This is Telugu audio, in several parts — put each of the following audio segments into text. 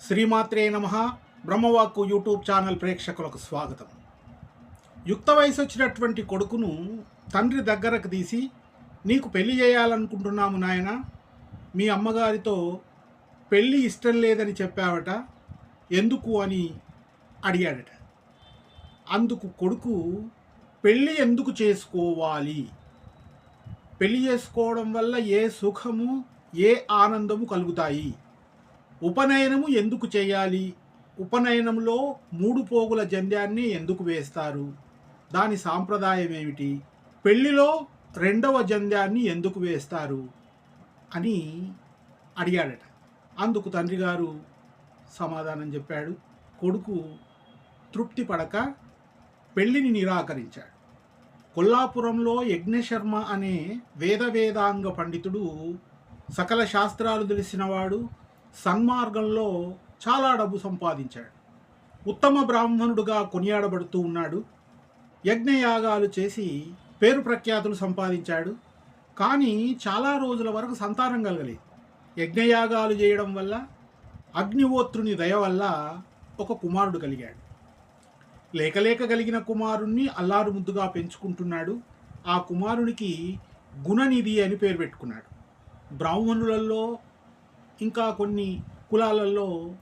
శ్రీమాత్రే నమ. బ్రహ్మవాక్కు యూట్యూబ్ ఛానల్ ప్రేక్షకులకు స్వాగతం. యుక్త వయసు వచ్చినటువంటి కొడుకును తండ్రి దగ్గరకు తీసి నీకు పెళ్ళి చేయాలనుకుంటున్నాము నాయన. మీ అమ్మగారితో పెళ్ళి ఇష్టం లేదని చెప్పావట. ఎందుకు? అని అడిగాడట. అందుకు కొడుకు పెళ్ళి ఎందుకు చేసుకోవాలి? పెళ్ళి చేసుకోవడం వల్ల ఏ సుఖము ఏ ఆనందము కలుగుతాయి? ఉపనయనము ఎందుకు చేయాలి? ఉపనయనంలో మూడు పోగుల జంధ్యాన్ని ఎందుకు వేస్తారు? దాని సాంప్రదాయం ఏమిటి? పెళ్ళిలో రెండవ జంధ్యాన్ని ఎందుకు వేస్తారు? అని అడిగాడట. అందుకు తండ్రి గారు సమాధానం చెప్పాడు. కొడుకు తృప్తి పడక పెళ్ళిని నిరాకరించాడు. కొల్లాపురంలో యజ్ఞశర్మ అనే వేద వేదాంగ పండితుడు సకల శాస్త్రాలు తెలిసినవాడు సన్మార్గంలో చాలా డబ్బు సంపాదించాడు. ఉత్తమ బ్రాహ్మణుడుగా కొనియాడబడుతూ ఉన్నాడు. యజ్ఞయాగాలు చేసి పేరు ప్రఖ్యాతులు సంపాదించాడు. కానీ చాలా రోజుల వరకు సంతానం కలగలేదు. యజ్ఞయాగాలు చేయడం వల్ల అగ్నిహోత్రుని దయ వల్ల ఒక కుమారుడు కలిగాడు. లేకలేక కలిగిన కుమారుణ్ణి అల్లారు ముద్దుగా పెంచుకుంటున్నాడు. ఆ కుమారునికి గుణనిధి అని పేరు పెట్టుకున్నాడు. బ్రాహ్మణులలో ఇంకా కొన్ని కులాలలో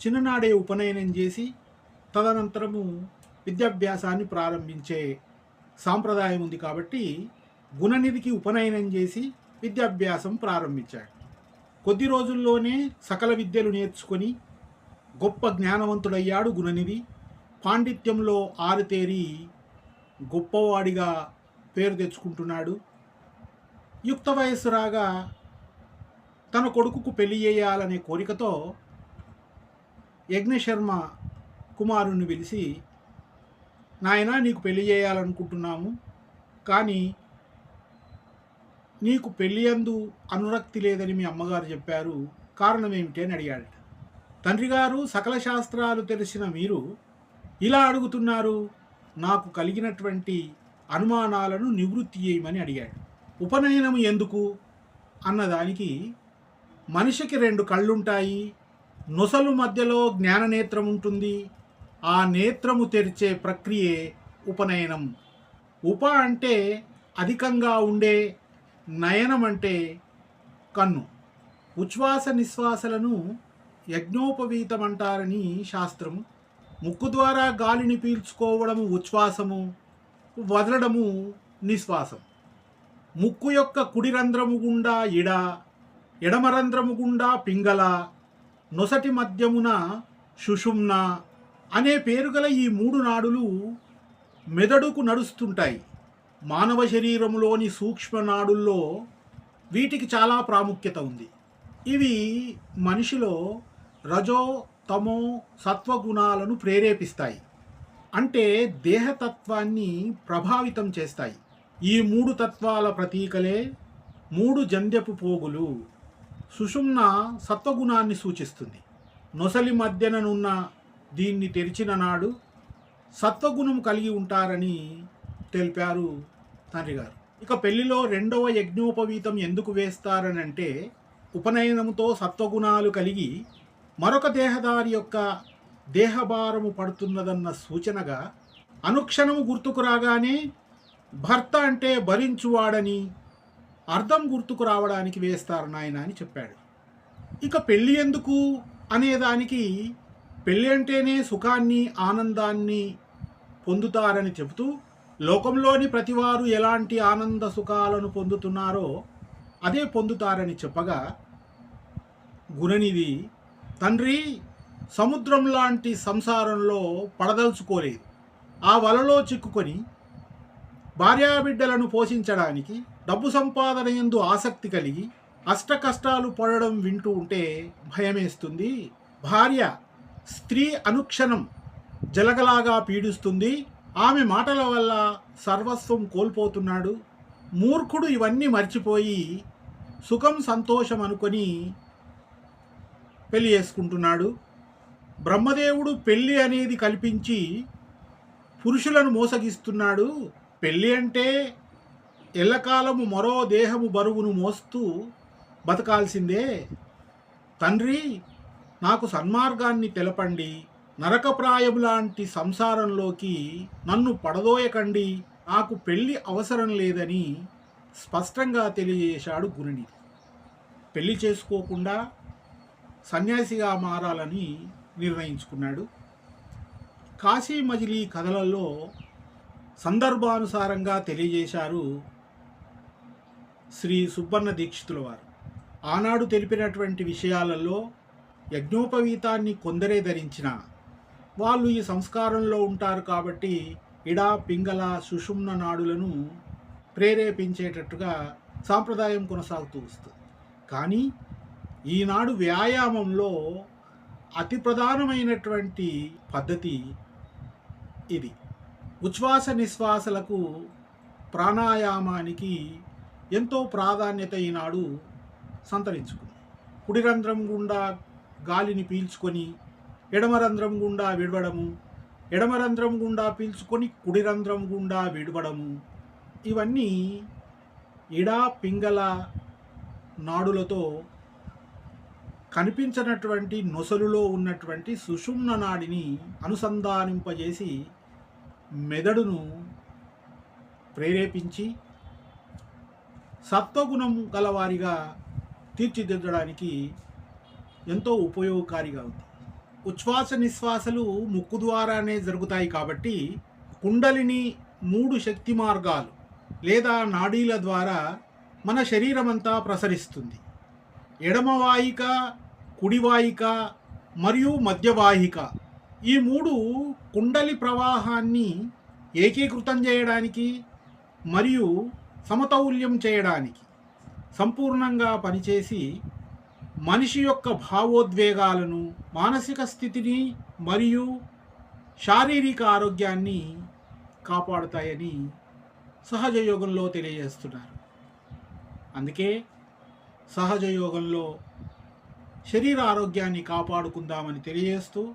చిన్ననాడే ఉపనయనం చేసి తదనంతరము విద్యాభ్యాసాన్ని ప్రారంభించే సాంప్రదాయం ఉంది కాబట్టి గుణనిధికి ఉపనయనం చేసి విద్యాభ్యాసం ప్రారంభించాడు కొద్ది రోజుల్లోనే సకల విద్యలు నేర్చుకొని గొప్ప జ్ఞానవంతుడయ్యాడు గుణనిధి. పాండిత్యంలో ఆరుతేరి గొప్పవాడిగా పేరు తెచ్చుకుంటున్నాడు. యుక్త వయస్సు రాగా తన కొడుకుకు పెళ్ళి చేయాలనే కోరికతో యజ్ఞశర్మ కుమారుణ్ణి పిలిచి నాయన నీకు పెళ్ళి చేయాలనుకుంటున్నాము కానీ నీకు పెళ్ళి అందు అనురక్తి లేదని మీ అమ్మగారు చెప్పారు. కారణం ఏమిటి? అని అడిగాడట. తండ్రి గారు సకల శాస్త్రాలు తెలిసిన మీరు ఇలా అడుగుతున్నారు. నాకు కలిగినటువంటి అనుమానాలను నివృత్తి చేయమని అడిగాడు. ఉపనయనం ఎందుకు? అన్నదానికి మనిషికి రెండు కళ్ళుంటాయి. నొసలు మధ్యలో జ్ఞాననేత్రం ఉంటుంది. ఆ నేత్రము తెరిచే ప్రక్రియే ఉపనయనం. ఉప అంటే అధికంగా ఉండే నయనం అంటే కన్ను. ఉచ్ఛ్వాస నిశ్వాసలను యజ్ఞోపవీతం అంటారని శాస్త్రం ముక్కు ద్వారా గాలిని పీల్చుకోవడము ఉచ్ఛ్వాసము వదలడము నిశ్వాసం. ముక్కు యొక్క కుడి రంధ్రము గుండా ఇడ ఎడమరంధ్రము గుండా పింగళ నొసటి మధ్యమున సుషుమ్న అనే పేరు గల ఈ మూడు నాడులు మెదడుకు నడుస్తుంటాయి. మానవ శరీరంలోని సూక్ష్మ నాడుల్లో వీటికి చాలా ప్రాముఖ్యత ఉంది. ఇవి మనిషిలో రజో తమో సత్వగుణాలను ప్రేరేపిస్తాయి. అంటే దేహతత్వాన్ని ప్రభావితం చేస్తాయి. ఈ మూడు తత్వాల ప్రతీకలే మూడు జంధ్యపు పోగులు. సుషుమ్న సత్వగుణాన్ని సూచిస్తుంది. నొసలి మధ్యననున్న దీన్ని తెరిచిన నాడు సత్వగుణం కలిగి ఉంటారని తెలిపారు తండ్రి గారు ఇక పెళ్ళిలో రెండవ యజ్ఞోపవీతం ఎందుకు వేస్తారనంటే ఉపనయనంతో సత్వగుణాలు కలిగి మరొక దేహదారి యొక్క దేహభారము పడుతున్నదన్న సూచనగా అనుక్షణము గుర్తుకు రాగానే భర్త అంటే భరించువాడని అర్థం గుర్తుకు రావడానికి వేస్తారు నాయన అని చెప్పాడు. ఇక పెళ్ళి ఎందుకు? అనేదానికి పెళ్ళి అంటేనే సుఖాన్ని ఆనందాన్ని పొందుతారని చెబుతూ లోకంలోని ప్రతివారు ఎలాంటి ఆనంద సుఖాలను పొందుతున్నారో అదే పొందుతారని చెప్పగా గుణనిధి తండ్రి సముద్రం లాంటి సంసారంలో పడదలుచుకోలేదు. ఆ వలలో చిక్కుకొని భార్యాబిడ్డలను పోషించడానికి డబ్బు సంపాదన ఎందు ఆసక్తి కలిగి అష్ట కష్టాలు పడడం వింటూ ఉంటే భయమేస్తుంది. భార్య స్త్రీ అనుక్షణం జలగలాగా పీడిస్తుంది. ఆమె మాటల వల్ల సర్వస్వం కోల్పోతున్నాడు. మూర్ఖుడు ఇవన్నీ మర్చిపోయి సుఖం సంతోషం అనుకొని పెళ్ళి చేసుకుంటున్నాడు. బ్రహ్మదేవుడు పెళ్ళి అనేది కల్పించి పురుషులను మోసగిస్తున్నాడు. పెళ్ళి అంటే ఎల్లకాలము మరో దేహము బరువును మోస్తూ బతకాల్సిందే. తండ్రి నాకు సన్మార్గాన్ని తెలపండి. నరకప్రాయం లాంటి సంసారంలోకి నన్ను పడదోయకండి. నాకు పెళ్ళి అవసరం లేదని స్పష్టంగా తెలియజేశాడు గురునిధి పెళ్ళి చేసుకోకుండా సన్యాసిగా మారాలని నిర్ణయించుకున్నాడు. కాశీ మజిలీ కథలలో సందర్భానుసారంగా తెలియజేశారు శ్రీ సుబ్బన్న దీక్షితుల వారు. ఆనాడు తెలిపినటువంటి విషయాలలో యజ్ఞోపవీతాన్ని కొందరే ధరించిన వాళ్ళు ఈ సంస్కారంలో ఉంటారు కాబట్టి ఇడా పింగళ సుషుమ్న నాడులను ప్రేరేపించేటట్టుగా సాంప్రదాయం కొనసాగుతూ వస్తుంది. కానీ ఈనాడు వ్యాయామంలో అతి ప్రధానమైనటువంటి పద్ధతి ఇది. ఉచ్ఛ్వాస నిశ్వాసలకు ప్రాణాయామానికి ఎంతో ప్రాధాన్యత ఈనాడు సంతరించుకుంది కుడి రంధ్రం గుండా గాలిని పీల్చుకొని ఎడమ రంధ్రం గుండా విడవడము ఎడమ రంధ్రం గుండా పీల్చుకొని కుడి రంధ్రం గుండా విడవడము ఇవన్నీ ఇడా పింగళ నాడులతో కనిపించినటువంటి నొసలులో ఉన్నటువంటి సుషుమ్న నాడిని అనుసంధానింపజేసి మెదడును ప్రేరేపించి సత్వగుణం గలవారిగా తీర్చిదిద్దడానికి ఎంతో ఉపయోగకారిగా ఉంది. ఉచ్ఛ్వాస నిశ్వాసలు ముక్కు ద్వారానే జరుగుతాయి కాబట్టి కుండలిని మూడు శక్తి మార్గాలు లేదా నాడీల ద్వారా మన శరీరమంతా ప్రసరిస్తుంది. ఎడమవాయిక కుడివాయిక మరియు మధ్యవాహిక ఈ మూడు కుండలి ప్రవాహాన్ని ఏకీకృతం చేయడానికి మరియు సమతౌల్యం చేయడానికి సంపూర్ణంగా పనిచేసి మనిషి యొక్క భావోద్వేగాలను మానసిక స్థితిని మరియు శారీరక ఆరోగ్యాన్ని కాపాడుతాయని సహజ యోగంలో తెలియజేస్తున్నారు. అందుకే సహజ యోగంలో శరీర ఆరోగ్యాన్ని కాపాడుకుందామని తెలియజేస్తూ